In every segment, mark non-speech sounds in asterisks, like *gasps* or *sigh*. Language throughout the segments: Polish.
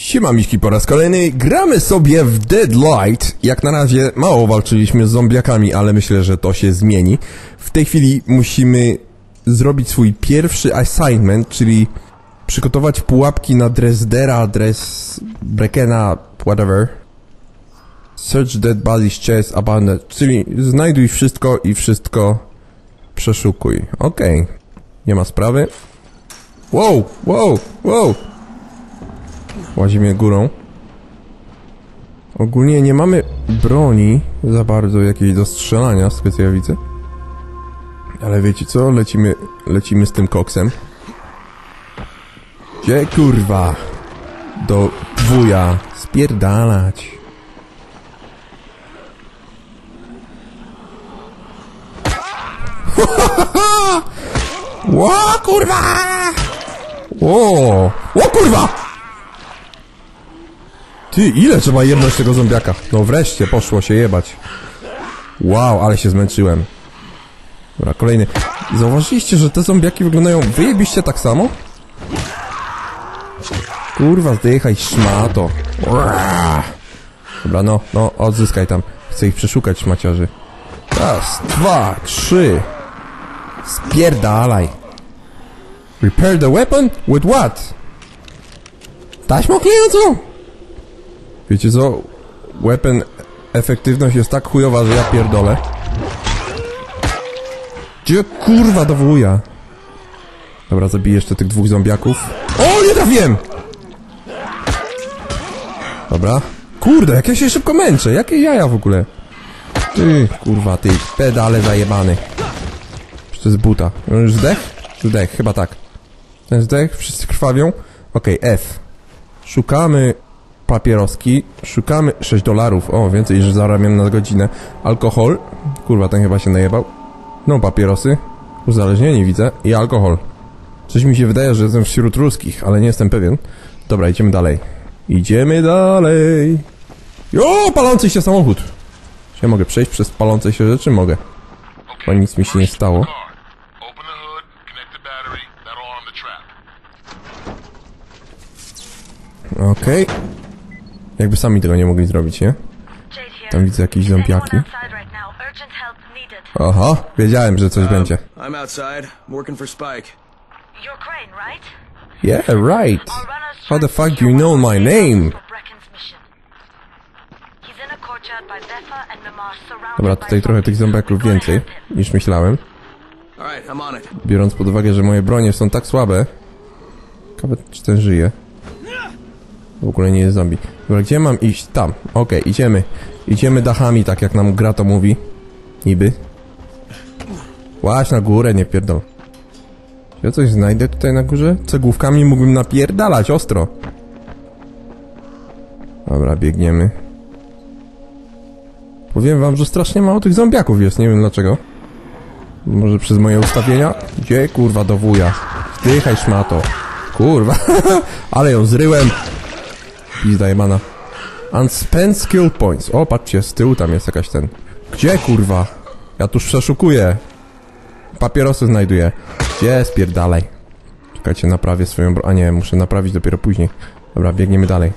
Siema Miśki po raz kolejny, gramy sobie w Deadlight. Jak na razie mało walczyliśmy z zombiakami, ale myślę, że to się zmieni. W tej chwili musimy zrobić swój pierwszy assignment, czyli przygotować pułapki na Dresdera, Dres... Brekena, whatever. Search dead bodies, chest, abandoned, czyli znajduj wszystko i wszystko przeszukuj. Okej, nie ma sprawy. Wow, wow, wow. Łazimy górą. Ogólnie nie mamy broni za bardzo jakiejś do strzelania, z tego ja widzę. Ale wiecie co? Lecimy, lecimy z tym koksem. Gdzie kurwa? Do wuja. Spierdalać. *laughs* Ło kurwa! O, o kurwa! Ty, ile trzeba jebnąć tego zombiaka? No wreszcie, poszło się jebać. Wow, ale się zmęczyłem. Dobra, kolejny. Zauważyliście, że te zombiaki wyglądają wyjebiście tak samo? Kurwa, zdychaj, szmato. Ura. Dobra, no, no, odzyskaj tam. Chcę ich przeszukać, szmaciarzy. Raz, dwa, trzy. Spierdalaj. Repair the weapon? With what? Taśmą klejącą? Wiecie co? Weapon efektywność jest tak chujowa, że ja pierdolę. Gdzie kurwa do wuja? Dobra, zabiję jeszcze tych dwóch zombiaków. O, nie trafiłem! Dobra. Kurde, jak ja się szybko męczę. Jakie jaja w ogóle? Ty, kurwa, ty, pedale zajebany. To jest buta? Zdech? Zdech, chyba tak. Ten zdech, wszyscy krwawią. Okej, F. Szukamy papieroski, szukamy 6 dolarów, o, więcej niż zarabiam na godzinę. Alkohol, kurwa, ten chyba się najebał. No, papierosy, uzależnieni widzę i alkohol. Coś mi się wydaje, że jestem wśród ruskich, ale nie jestem pewien. Dobra, idziemy dalej. Idziemy dalej. Jo, palący się samochód. Czy ja mogę przejść przez palące się rzeczy? Mogę. Bo nic mi się nie stało. Car. Open Jakby sami tego nie mogli zrobić, nie? Tam widzę jakieś zombiaki. Aha, wiedziałem, że coś będzie. I'm outside, working for Spike. You're Crane, right? Yeah, right. How the fuck you know my name? Dobra, tutaj trochę tych zombiaków więcej niż myślałem. Alright, I'm on it. Biorąc pod uwagę, że moje bronie są tak słabe. Ciekawe, czy ten żyje. W ogóle nie jest zombie. Dobra, gdzie mam iść? Tam. Okej, idziemy. Idziemy dachami, tak jak nam gra to mówi. Niby. Łaź na górę, nie pierdol. Ja coś znajdę tutaj na górze? Cegłówkami mógłbym napierdalać, ostro. Dobra, biegniemy. Powiem wam, że strasznie mało tych zombiaków jest, nie wiem dlaczego. Może przez moje ustawienia? Gdzie kurwa do wuja? Zdychaj szmato. Kurwa, *laughs* ale ją zryłem. Pizda jebana. Unspent skill points. O, patrzcie, z tyłu tam jest jakaś ten. Gdzie kurwa? Ja tuż przeszukuję. Papierosy znajduję. Gdzie spierdalaj? Czekajcie, naprawię swoją bro... A nie, muszę naprawić dopiero później. Dobra, biegniemy dalej.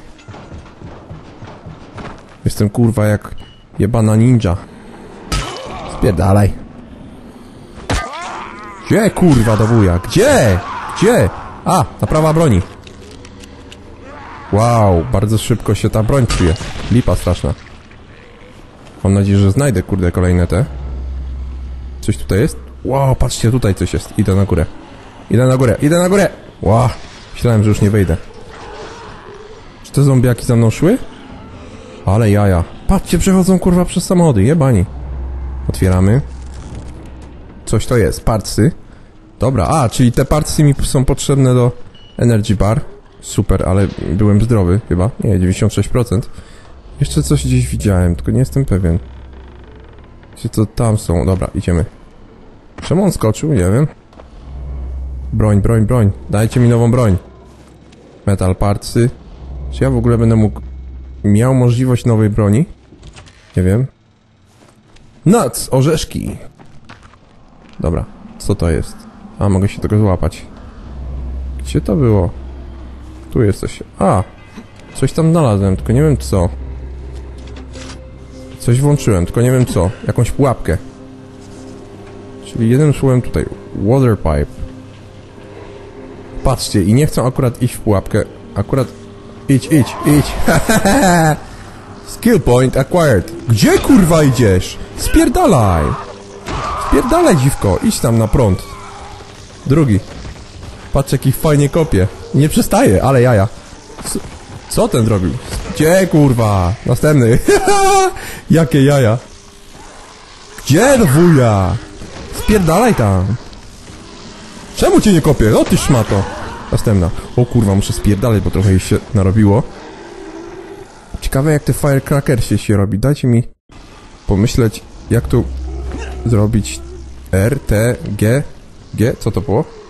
Jestem kurwa jak jebana ninja. Spierdalaj. Gdzie kurwa do wuja? Gdzie? Gdzie? A, naprawa broni. Wow, bardzo szybko się ta broń czuje. Lipa straszna. Mam nadzieję, że znajdę kurde kolejne te. Coś tutaj jest? Wow, patrzcie, tutaj coś jest. Idę na górę. Idę na górę, idę na górę! Wow, myślałem, że już nie wejdę. Czy te zombiaki za mną szły? Ale jaja. Patrzcie, przechodzą kurwa przez samochody, jebani. Otwieramy. Coś to jest, partsy. Dobra, a, czyli te partsy mi są potrzebne do Energy Bar. Super, ale byłem zdrowy chyba. Nie, 96%. Jeszcze coś gdzieś widziałem, tylko nie jestem pewien. Gdzie to tam są? Dobra, idziemy. Czemu on skoczył? Nie wiem. Broń, broń, broń. Dajcie mi nową broń. Metal partsy. Czy ja w ogóle będę mógł... Miał możliwość nowej broni? Nie wiem. Nuts! Orzeszki! Dobra, co to jest? A, mogę się tego złapać. Gdzie to było? Tu jesteś. A! Coś tam znalazłem, tylko nie wiem co. Coś włączyłem, tylko nie wiem co. Jakąś pułapkę. Czyli jednym słowem tutaj. Water pipe. Patrzcie, i nie chcę akurat iść w pułapkę. Akurat... Idź, idź, idź. *laughs* Skill point acquired. Gdzie kurwa idziesz? Spierdalaj. Spierdalaj dziwko, idź tam na prąd. Drugi. Patrz jaki fajnie kopie. Nie przestaje, ale jaja. Co, co ten zrobił? Gdzie kurwa? Następny. *laughs* Jakie jaja. Gdzie wuja? Spierdalaj tam. Czemu cię nie kopie? O ty szmato. Następna. O kurwa, muszę spierdalać, bo trochę jej się narobiło. Ciekawe jak te firecrackersie się robi. Dajcie mi pomyśleć, jak tu zrobić R, T, G, G. Co to było?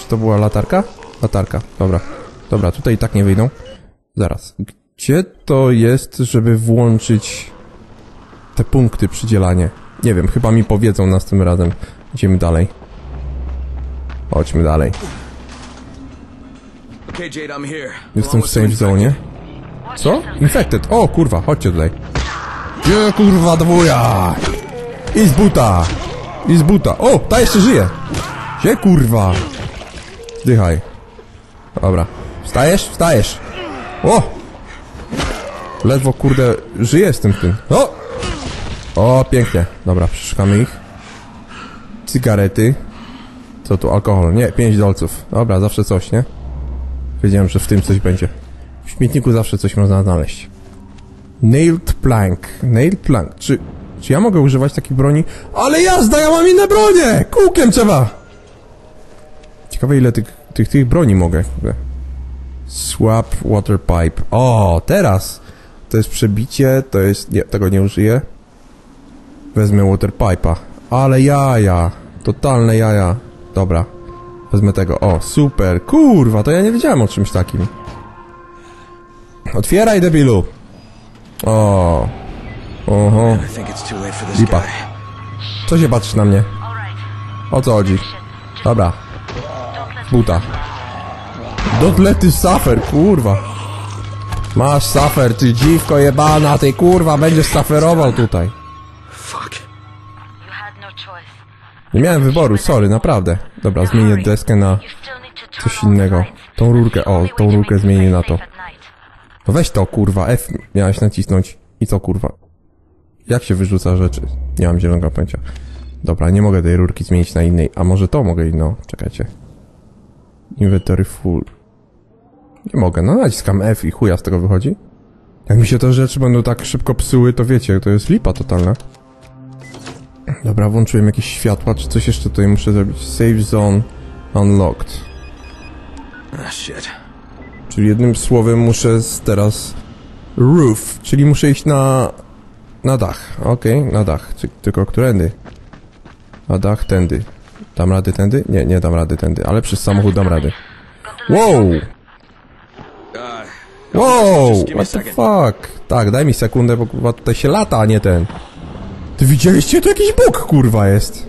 Czy to była latarka? Latarka, dobra. Dobra, tutaj i tak nie wyjdą. Zaraz. Gdzie to jest, żeby włączyć te punkty przydzielanie? Nie wiem, chyba mi powiedzą następnym razem. Idziemy dalej. Chodźmy dalej. Jestem w safe zone. Co? Infected. O kurwa, chodźcie tutaj. Gdzie kurwa dwuja? I z buta. I z buta. O, ta jeszcze żyje. Gdzie kurwa? Zdychaj. Dobra. Wstajesz? Wstajesz. O! Ledwo kurde żyję z tym tym. O! O, pięknie. Dobra, przeszukamy ich. Cygarety. Co tu? Alkohol. Nie, 5 dolców. Dobra, zawsze coś, nie? Wiedziałem, że w tym coś będzie. W śmietniku zawsze coś można znaleźć. Nailed plank. Nailed plank. Czy, czy ja mogę używać takiej broni? Ale jazda, ja mam inne bronie! Kółkiem trzeba! Ciekawe ile tych, tych, tych broni mogę. Swap water pipe. O, teraz! To jest przebicie, to jest... Nie, tego nie użyję. Wezmę water pipe'a. Ale jaja! Totalne jaja. Dobra. Wezmę tego. O, super. Kurwa, to ja nie wiedziałem o czymś takim. Otwieraj, debilu! O. Oho. Lipa. Co się patrzysz na mnie? O co chodzi? Dobra. Buta. Don't let this suffer, kurwa. Masz suffer, ty dziwko jebana, ty kurwa, będziesz sufferował tutaj. Fuck. No. Nie miałem wyboru, sorry, naprawdę. Dobra, zmienię deskę na... Coś innego. Tą rurkę, o, tą rurkę zmienię na to. No weź to, kurwa, F miałeś nacisnąć. I co, kurwa? Jak się wyrzuca rzeczy? Nie mam zielonego pojęcia. Dobra, nie mogę tej rurki zmienić na innej. A może to mogę inną? Czekajcie. Inventory full. Nie mogę, no naciskam F i chuja z tego wychodzi. Jak mi się te rzeczy będą tak szybko psuły, to wiecie, to jest lipa totalna. Dobra, włączyłem jakieś światła, czy coś jeszcze tutaj muszę zrobić? Save zone unlocked. Ah, shit. Czyli jednym słowem muszę teraz roof, czyli muszę iść na na dach. Okej, na dach. Tylko którędy? Na dach tędy. Dam rady tędy? Nie, nie dam rady tędy, ale przez samochód dam rady. Wow! Wow! What the fuck? Tak, daj mi sekundę, bo tutaj się lata, a nie ten. Ty widzieliście? To jakiś bóg kurwa jest.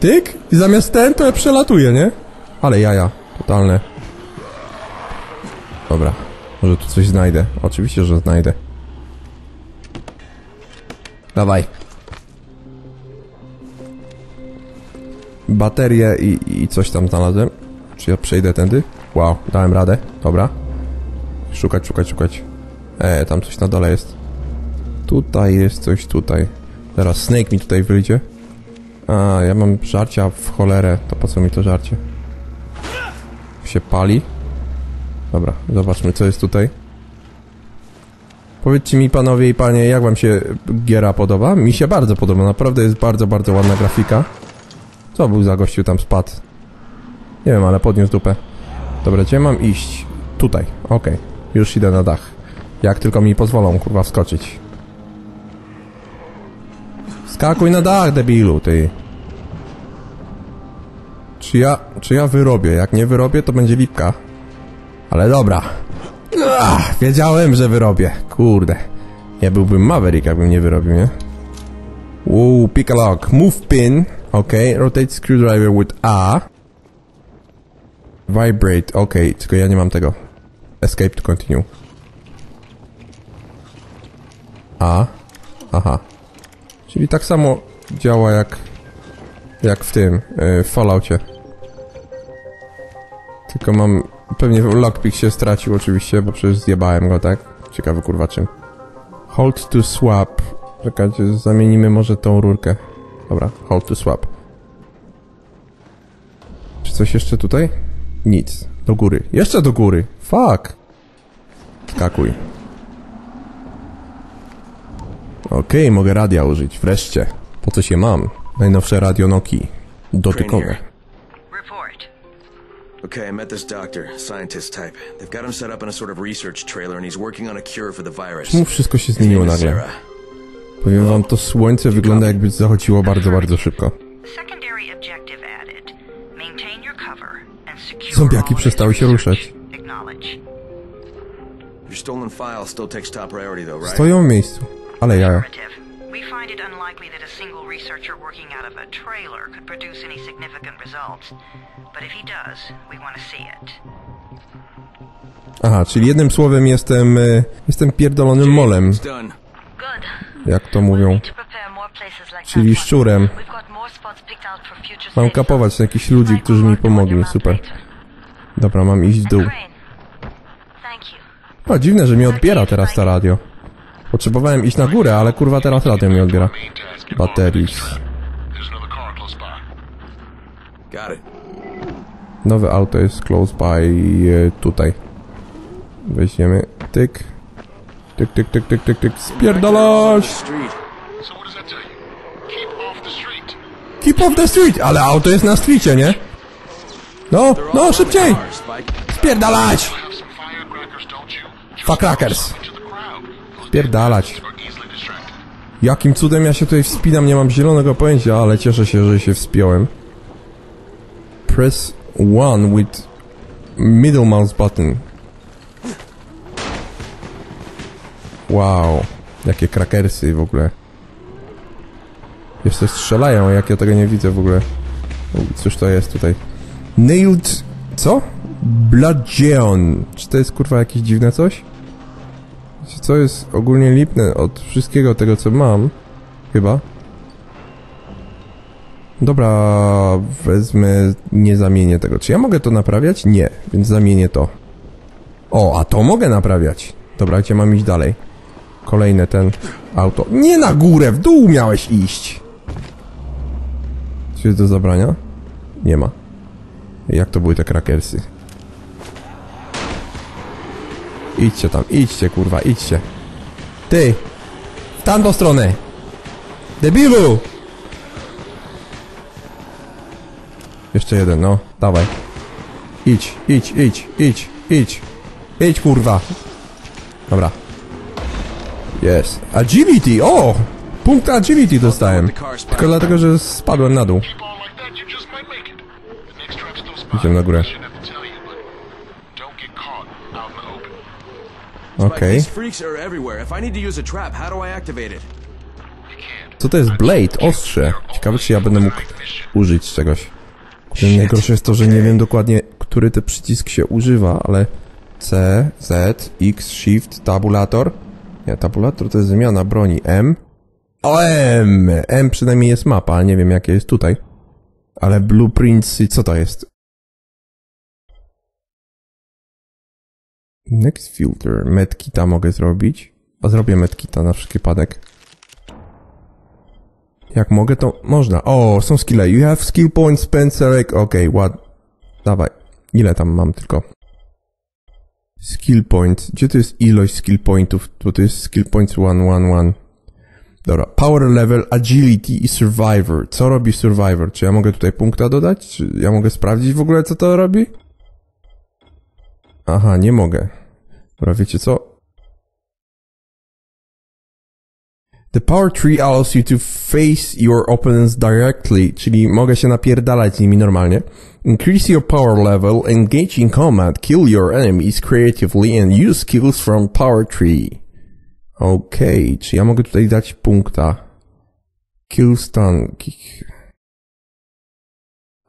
Tyk? I zamiast ten to ja przelatuję, nie? Ale jaja. Totalne. Dobra. Może tu coś znajdę. Oczywiście, że znajdę. Dawaj. Baterie i, i coś tam znalazłem. Czy ja przejdę tędy? Wow, dałem radę. Dobra. Szukać, szukać, szukać. E, tam coś na dole jest. Tutaj jest coś, tutaj. Teraz Snake mi tutaj wyjdzie. A, ja mam żarcia w cholerę. To po co mi to żarcie? Się pali. Dobra, zobaczmy co jest tutaj. Powiedzcie mi panowie i panie, jak wam się giera podoba? Mi się bardzo podoba, naprawdę jest bardzo, bardzo ładna grafika. Co był za gościu tam spadł? Nie wiem, ale podniósł dupę. Dobra, gdzie mam iść? Tutaj, okej. Już idę na dach. Jak tylko mi pozwolą, kurwa, wskoczyć. Skakuj na dach, debilu, ty. Czy ja, czy ja wyrobię? Jak nie wyrobię, to będzie lipka. Ale dobra. Ach, wiedziałem, że wyrobię. Kurde. Ja byłbym Maverick, jakbym nie wyrobił, nie? Wow, pick a lock. Move pin. Ok, rotate screwdriver with A. Vibrate, ok, tylko ja nie mam tego. escape to continue. A. Aha. Czyli tak samo działa jak jak w tym, yy, w Falloutie. Tylko mam... Pewnie lockpick się stracił oczywiście, bo przecież zjebałem go, tak? Ciekawy kurwa czym. Hold to swap. Czekajcie, zamienimy może tą rurkę. Dobra, hold to swap. Czy coś jeszcze tutaj? Nic. Do góry. Jeszcze do góry. Fuck. Skakuj. Okej, mogę radia użyć. Wreszcie. Po co się mam? Najnowsze radio Noki. Dotykowe. Okay, I met this doctor, scientist type. They've got him set up in a sort of research trailer, and he's working on a cure for the virus. Czemu wszystko się zmieniło nagle? Powiem wam, to słońce wygląda jakby zachodziło bardzo, bardzo szybko. Zombiaki przestały się ruszać. Stoją w miejscu. Ale jaja. Affirmative. We find it unlikely that a single researcher working out of a trailer could produce any significant results. But if he does, we want to see it. Aha, czyli jednym słowem jestem... y, Jestem pierdolonym molem. Jak to mówią. Czyli szczurem. Mam kapować zones. jakichś ludzi, którzy mi pomogli, super. Dobra, mam iść w dół. O, dziwne, że mi odbiera teraz to radio. Potrzebowałem iść na górę, ale kurwa teraz radio mi odbiera. It. Nowe auto jest close by e, tutaj. Weźmiemy. Tyk. Tyk, tyk, tyk, tyk, tyk, tyk. Keep off the street. Ale auto jest na streetie, nie? No, no, szybciej! Spierdalać! Fuckrakers. Spierdalać. Jakim cudem ja się tutaj wspinam, nie mam zielonego pojęcia, ale cieszę się, że się wspiąłem. Press 1 with middle mouse button. Wow, jakie krakersy w ogóle. Jeszcze strzelają, jak ja tego nie widzę w ogóle. Cóż to jest tutaj? Nailed... co? Bludgeon. Czy to jest kurwa jakieś dziwne coś? Co jest ogólnie lipne od wszystkiego tego, co mam? Chyba. Dobra, wezmę, nie zamienię tego. Czy ja mogę to naprawiać? Nie, więc zamienię to. O, a to mogę naprawiać. Dobra, gdzie mam iść dalej? Kolejne ten auto. Nie na górę, w dół miałeś iść. Czy jest do zabrania? Nie ma. Jak to były te krakersy? Idźcie tam, idźcie kurwa, idźcie. Ty! W tamtą stronę! Debilu! Jeszcze jeden, no, dawaj. Idź, idź, idź, idź, idź. Idź kurwa. Dobra. Jest. Agility, o! Punkt agility dostałem. Tylko dlatego, że spadłem na dół. Idziemy na górę. Okej. can't. Co to jest blade? Ostrze. Ciekawe, czy ja będę mógł użyć czegoś. Najgorsze jest to, że nie wiem dokładnie, który ten przycisk się używa, ale C, Z, X, Shift, tabulator. Tabulator to jest zmiana broni. M. O, M! M przynajmniej jest mapa, ale nie wiem jakie jest tutaj. Ale blueprints, i co to jest? Next filter. Medkita mogę zrobić. A zrobię medkita na wszelki wypadek. Jak mogę, to można. O, są skille. You have skill points, Spencerek. Okej, ład. Dawaj. Ile tam mam tylko? Skill point. Gdzie to jest ilość skill pointów? Bo to jest skill points 1, 1, 1. Dobra. Power level, agility i survivor. Co robi survivor? Czy ja mogę tutaj punkta dodać? Czy ja mogę sprawdzić w ogóle, co to robi? Aha, nie mogę. Dobra, wiecie co? The power tree allows you to face your opponents directly, czyli mogę się napierdalać z nimi normalnie. Increase your power level, engage in combat, kill your enemies creatively and use skills from power tree. Okej, okay, czy ja mogę tutaj dać punkta? Kill stun.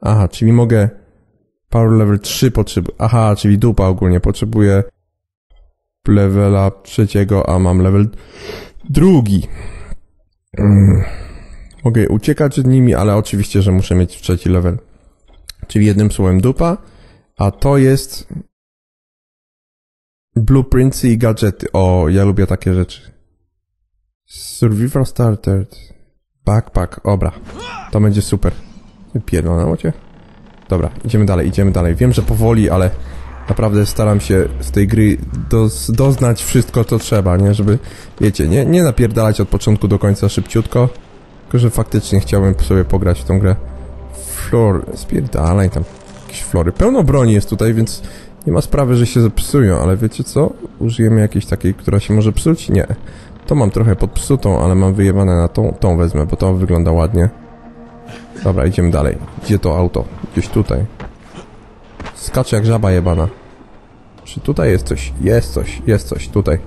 Aha, czyli mogę power level 3 potrzebuję. Aha, czyli dupa ogólnie potrzebuję levela trzeciego, a mam level drugi. Mm. Mogę uciekać przed nimi, ale oczywiście, że muszę mieć trzeci level. Czyli jednym słowem dupa, a to jest blueprintsy i gadżety. O, ja lubię takie rzeczy. Survivor started. Backpack, obra. To będzie super. Pierdolę cię. Dobra, idziemy dalej, idziemy dalej. Wiem, że powoli, ale naprawdę staram się z tej gry doz, doznać wszystko, co trzeba, nie? Żeby, wiecie, nie, nie napierdalać od początku do końca szybciutko, tylko że faktycznie chciałbym sobie pograć w tą grę. Flor, spierdalaj tam. Jakieś flory. Pełno broni jest tutaj, więc nie ma sprawy, że się zepsują, ale wiecie co? Użyjemy jakiejś takiej, która się może psuć? Nie. To mam trochę podpsutą, ale mam wyjebane na tą, tą wezmę, bo to wygląda ładnie. Dobra, idziemy dalej. Gdzie to auto? Gdzieś tutaj. Skacze jak żaba jebana. Czy tutaj jest coś? Jest coś, jest coś, tutaj.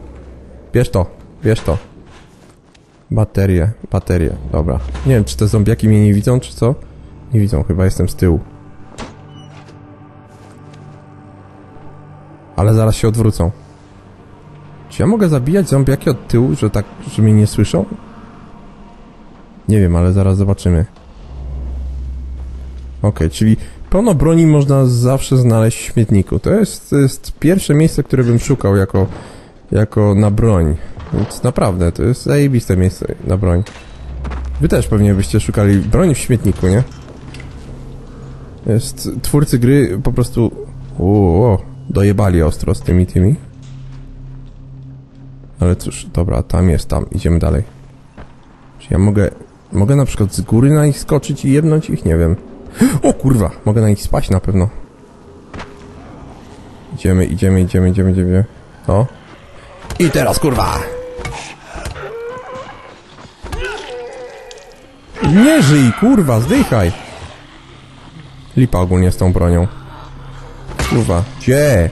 Bierz to, bierz to. Baterie, baterie, dobra. Nie wiem, czy te zombiaki mnie nie widzą, czy co? Nie widzą, chyba jestem z tyłu. Ale zaraz się odwrócą. Czy ja mogę zabijać zombiaki od tyłu, że tak, że mnie nie słyszą? Nie wiem, ale zaraz zobaczymy. Okej, czyli pełno broni można zawsze znaleźć w śmietniku. To jest, to jest pierwsze miejsce, które bym szukał jako, jako na broń. Więc naprawdę, to jest zajebiste miejsce na broń. Wy też pewnie byście szukali broni w śmietniku, nie? Jest, twórcy gry po prostu... Uuu, dojebali ostro z tymi tymi. Ale cóż, dobra, tam jest, tam, idziemy dalej. Czy ja mogę... Mogę na przykład z góry na nich skoczyć i jebnąć ich? Nie wiem. *gasps* O kurwa, mogę na nich spać na pewno. Idziemy, idziemy, idziemy, idziemy, idziemy. O. I teraz kurwa! Nie żyj, kurwa, zdychaj! Lipa ogólnie z tą bronią. Kurwa, gdzie?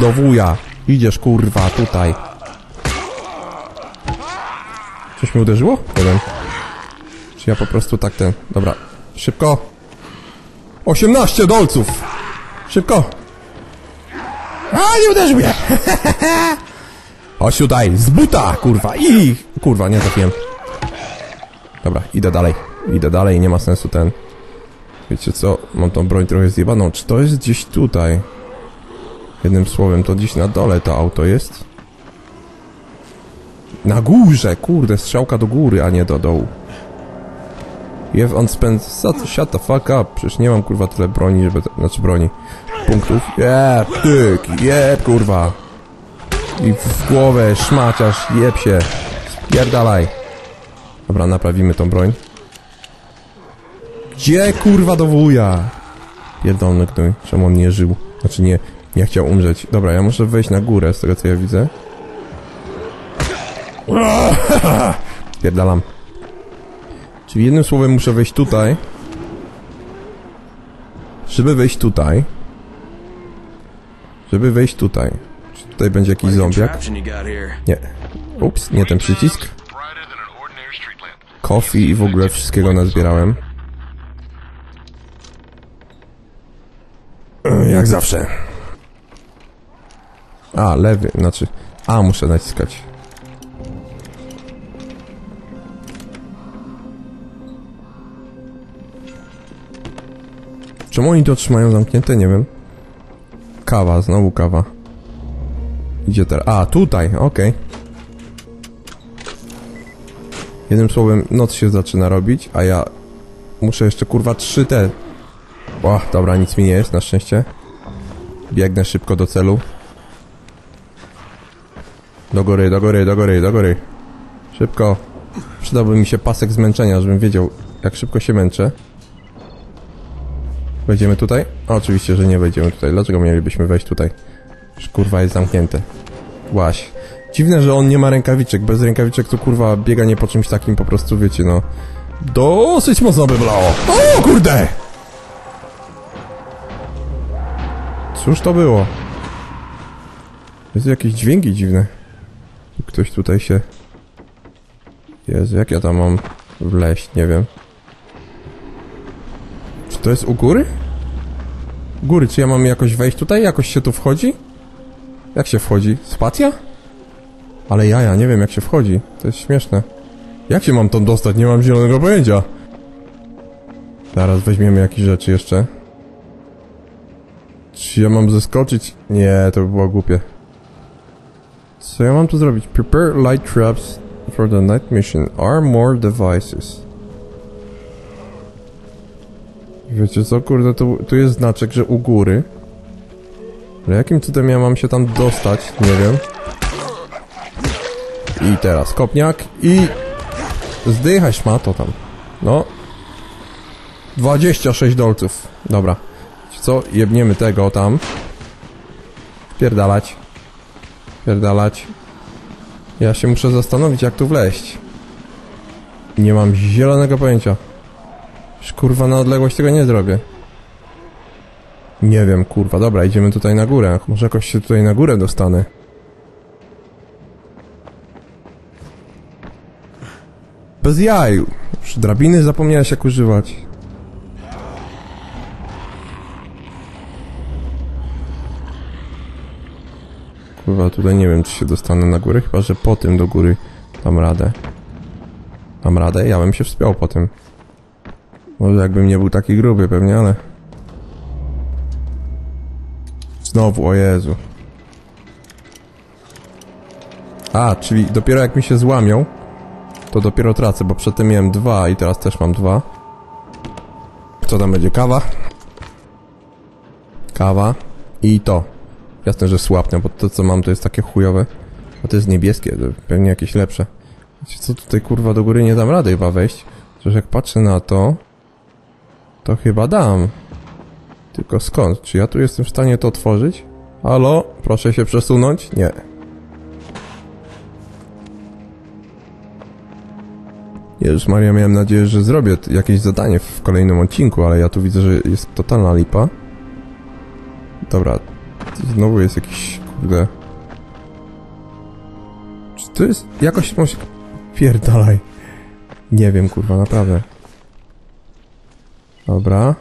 Do wuja. Idziesz, kurwa, tutaj. Coś mi uderzyło? Nie. Czy ja po prostu tak ten... Dobra, szybko. 18 dolców! Szybko! A, nie uderzył mnie! *laughs* Chodź tutaj, z buta, kurwa, i... Kurwa, nie trafiłem. Dobra, idę dalej. Idę dalej, nie ma sensu ten... Wiecie co, mam tą broń trochę zjebaną. Czy to jest gdzieś tutaj? Jednym słowem, to gdzieś na dole to auto jest? Na górze, kurde, strzałka do góry, a nie do dołu. You've on spent... Shut the fuck up. Przecież nie mam kurwa tyle broni, żeby... Znaczy broni. Punktów. Jeb, tyk, jeb, kurwa. I w głowę szmaciarz, jeb się. Spierdalaj. Dobra, naprawimy tą broń. Gdzie kurwa do wuja? Pierdolny gnój. Czemu on nie żył? Znaczy nie, nie chciał umrzeć. Dobra, ja muszę wejść na górę, z tego co ja widzę. *laughs* Spierdalam. Czyli jednym słowem muszę wejść tutaj. Żeby wejść tutaj. Żeby wejść tutaj. Czy tutaj będzie jakiś zombiak? Nie. Ups, nie ten przycisk. Coffee i w ogóle wszystkiego nazbierałem. Jak zawsze. A, lewy, znaczy... A, muszę naciskać. Czemu oni to trzymają zamknięte? Nie wiem. Kawa, znowu kawa. Idzie teraz. A, tutaj, okej. Jednym słowem, noc się zaczyna robić, a ja muszę jeszcze kurwa 3 te. O, dobra, nic mi nie jest, na szczęście. Biegnę szybko do celu. Do góry, do góry, do góry, do góry. Szybko. Przydałby mi się pasek zmęczenia, żebym wiedział, jak szybko się męczę. Wejdziemy tutaj? Oczywiście, że nie wejdziemy tutaj. Dlaczego mielibyśmy wejść tutaj? Już kurwa jest zamknięte. Łaś. Dziwne, że on nie ma rękawiczek. Bez rękawiczek to kurwa bieganie po czymś takim po prostu, wiecie, no... Dosyć mocno by bolało. O kurde! Cóż to było? Jest jakieś dźwięki dziwne. Ktoś tutaj się... Jezu, jak ja tam mam wleźć? Nie wiem. To jest u góry? Góry, czy ja mam jakoś wejść tutaj? Jakoś się tu wchodzi? Jak się wchodzi? Spacja? Ale ja, ja nie wiem jak się wchodzi. To jest śmieszne. Jak się mam tam dostać? Nie mam zielonego pojęcia. Zaraz weźmiemy jakieś rzeczy jeszcze. Czy ja mam zeskoczyć? Nie, to by było głupie. Co ja mam tu zrobić? Prepare light traps for the night mission. Arm more devices. Wiecie co, kurde, tu, tu jest znaczek, że u góry. Ale jakim cudem ja mam się tam dostać? Nie wiem. I teraz kopniak i... Zdychaj szmato tam. No. 26 dolców. Dobra. Wiecie co? Jebniemy tego tam. Pierdalać. Pierdalać. Ja się muszę zastanowić, jak tu wleść. Nie mam zielonego pojęcia. Kurwa na odległość tego nie zrobię. Nie wiem, kurwa. Dobra, idziemy tutaj na górę. Może jakoś się tutaj na górę dostanę. Bez jaju. Już drabiny zapomniałeś jak używać. Kurwa, tutaj nie wiem, czy się dostanę na górę, chyba, że po tym do góry dam radę. Dam radę? Ja bym się wspiął po tym. Może jakbym nie był taki gruby pewnie, ale... Znowu, o Jezu. A, czyli dopiero jak mi się złamią, to dopiero tracę, bo przedtem miałem dwa i teraz też mam dwa. Co tam będzie? Kawa? Kawa. I to. Jasne, że słabne, bo to co mam to jest takie chujowe. A to jest niebieskie, to pewnie jakieś lepsze. Wiecie co, tutaj kurwa do góry nie dam rady chyba wejść. Chociaż jak patrzę na to, to chyba dam. Tylko skąd? Czy ja tu jestem w stanie to otworzyć? Halo? Proszę się przesunąć? Nie. Jezus Maria, miałem nadzieję, że zrobię jakieś zadanie w kolejnym odcinku, ale ja tu widzę, że jest totalna lipa. Dobra, znowu jest jakiś, kurde... Czy to jest jakoś... Pierdalaj. Nie wiem, kurwa, naprawdę. Dobra.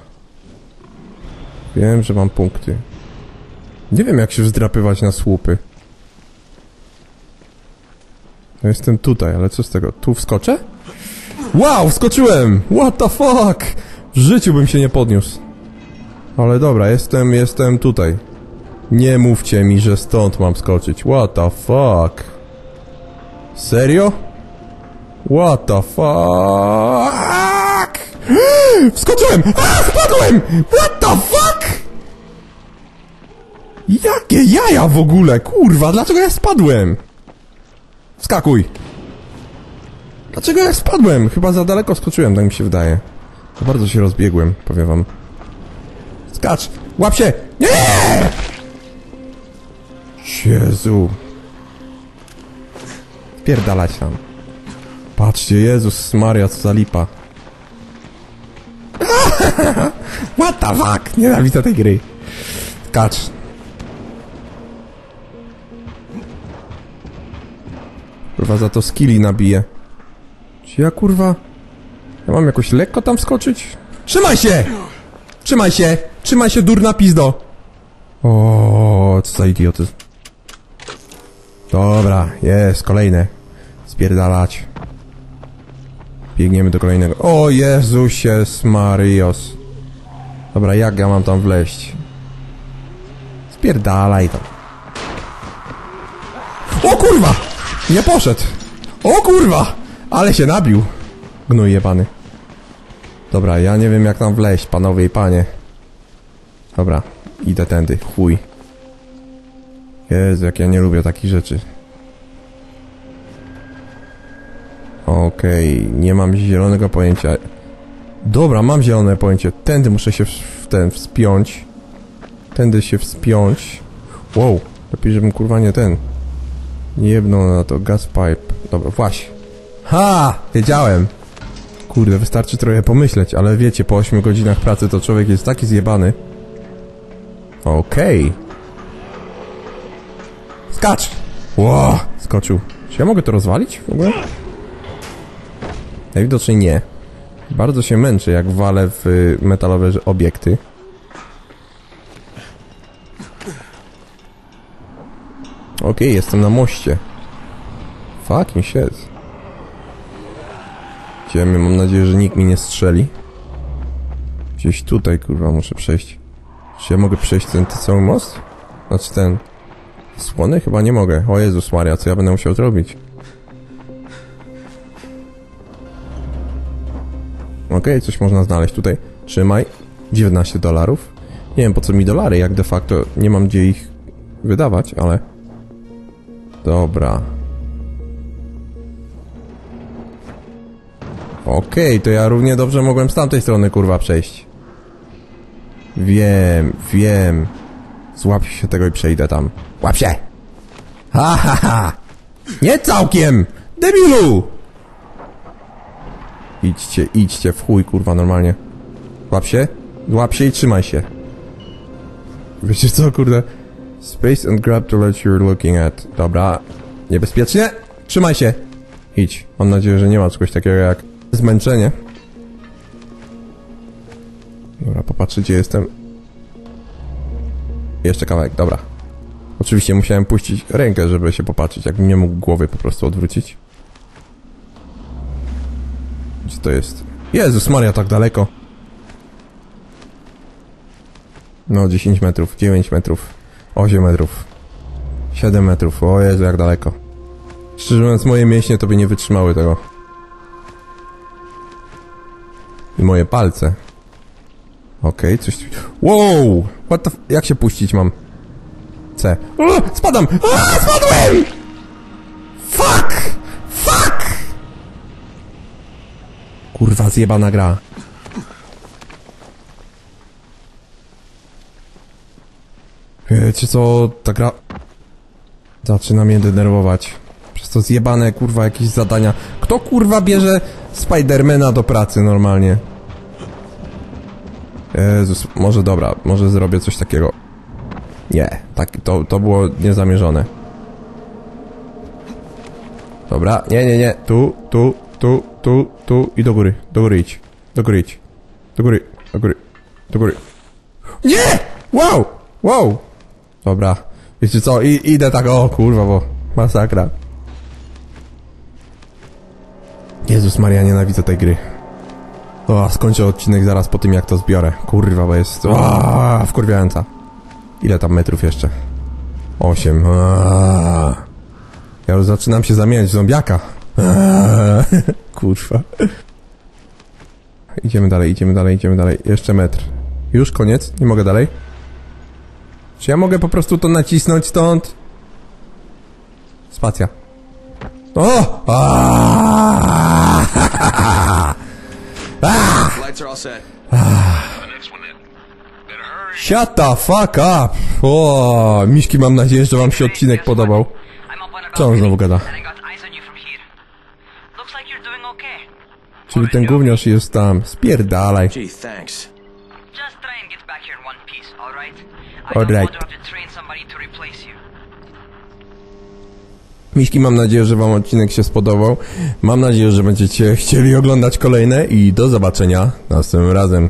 Wiem, że mam punkty. Nie wiem, jak się wzdrapywać na słupy. Ja jestem tutaj, ale co z tego? Tu wskoczę? Wow, wskoczyłem! What the fuck? W życiu bym się nie podniósł. Ale dobra, jestem, jestem tutaj. Nie mówcie mi, że stąd mam skoczyć. What the fuck? Serio? What the fuck? Wskoczyłem! A, spadłem! What the fuck? Jakie jaja w ogóle? Kurwa, dlaczego ja spadłem? Skakuj! Dlaczego ja spadłem? Chyba za daleko skoczyłem, tak mi się wydaje. To bardzo się rozbiegłem, powiem wam. Skacz! Łap się! Nie! Jezu. Pierdalać tam. Patrzcie, Jezus Maria, co za lipa. What the fuck? Nienawidzę tej gry. Skacz. Kurwa, za to skilli nabiję. Czy ja kurwa... Ja mam jakoś lekko tam wskoczyć? Trzymaj się! Trzymaj się! Trzymaj się, durna pizdo! O, co za idiotyzm. Dobra, jest, kolejne. Spierdalać. Biegniemy do kolejnego. O Jezusie Marios. Dobra, jak ja mam tam wleść? Spierdalaj tam. O kurwa! Nie poszedł! O kurwa! Ale się nabił. Gnój jebany. Dobra, ja nie wiem jak tam wleść, panowie i panie. Dobra, idę tędy, chuj. Jezu, jak ja nie lubię takich rzeczy. Okej, nie mam zielonego pojęcia. Dobra, mam zielone pojęcie. Tędy muszę się w, ten wspiąć. Tędy się wspiąć. Wow, lepiej żebym kurwa nie ten. Nie na to gas pipe. Dobra, właśnie. Ha! Wiedziałem. Kurde, wystarczy trochę pomyśleć, ale wiecie, po 8 godzinach pracy to człowiek jest taki zjebany. Okej. Skacz! Ło! Skoczył. Czy ja mogę to rozwalić w ogóle? Najwidoczniej nie. Bardzo się męczę, jak walę w y, metalowe obiekty. Okej, jestem na moście. Fucking shit. Idziemy, mam nadzieję, że nikt mi nie strzeli. Gdzieś tutaj, kurwa, muszę przejść. Czy ja mogę przejść ten, ten cały most? Znaczy ten... Słony? Chyba nie mogę. O Jezus Maria, co ja będę musiał zrobić? Okej, coś można znaleźć tutaj. Trzymaj. 19 dolarów. Nie wiem po co mi dolary, jak de facto nie mam gdzie ich wydawać, ale... Dobra. Okej, to ja równie dobrze mogłem z tamtej strony kurwa przejść. Wiem, wiem. Złap się tego i przejdę tam. Łap się! Ha, ha, ha! Nie całkiem! Debilu! Idźcie, idźcie, w chuj, kurwa, normalnie. Łap się, łap się i trzymaj się. Wiecie co, kurde? Space and grab the ledge you're looking at. Dobra. Niebezpiecznie? Trzymaj się! Idź. Mam nadzieję, że nie ma czegoś takiego jak zmęczenie. Dobra, popatrzę gdzie jestem. Jeszcze kawałek, dobra. Oczywiście musiałem puścić rękę, żeby się popatrzeć, jakbym nie mógł głowy po prostu odwrócić. Gdzie to jest? Jezus Maria, tak daleko. No, 10 metrów, 9 metrów, 8 metrów, 7 metrów. O Jezu, jak daleko. Szczerze mówiąc, moje mięśnie to by nie wytrzymały tego. I moje palce. Okej, coś tu... Wow! What the f... Jak się puścić mam? C. O, spadam! O, spadłem! Fuck! Kurwa, zjebana gra. Wiecie co, ta gra... Zaczyna mnie denerwować. Przez to zjebane, kurwa, jakieś zadania. Kto, kurwa, bierze Spidermana do pracy normalnie? Jezus, może dobra, może zrobię coś takiego. Nie, tak, to, to było niezamierzone. Dobra, nie, nie, nie, tu, tu, tu, tu, tu i do góry, do góry idź, do góry idź, do góry, do góry, do góry. Nie! Wow! Wow! Dobra, wiecie co, I, idę tak, o kurwa, bo masakra. Jezus Maria, nienawidzę tej gry. O, skończę odcinek zaraz po tym, jak to zbiorę. Kurwa, bo jest... O, wkurwiająca. Ile tam metrów jeszcze? Osiem. Aaa. Ja już zaczynam się zamieniać w zombiaka. *laughs* Kurwa. Idziemy dalej, idziemy dalej, idziemy dalej. Jeszcze metr. Już koniec? Nie mogę dalej? Czy ja mogę po prostu to nacisnąć stąd? Spacja. O! *laughs* Shut the fuck up! O, Miśki, mam nadzieję, że wam się odcinek podobał. Co on znowu gada? and I got eyes on you from here. Looks like you're doing okay. Czyli ten gówniarz jest tam. Spierdalaj. Just try and get back here in one piece, alright? I All don't right. want to have to train somebody to replace you. Miśki, mam nadzieję, że wam odcinek się spodobał. Mam nadzieję, że będziecie chcieli oglądać kolejne i do zobaczenia następnym razem.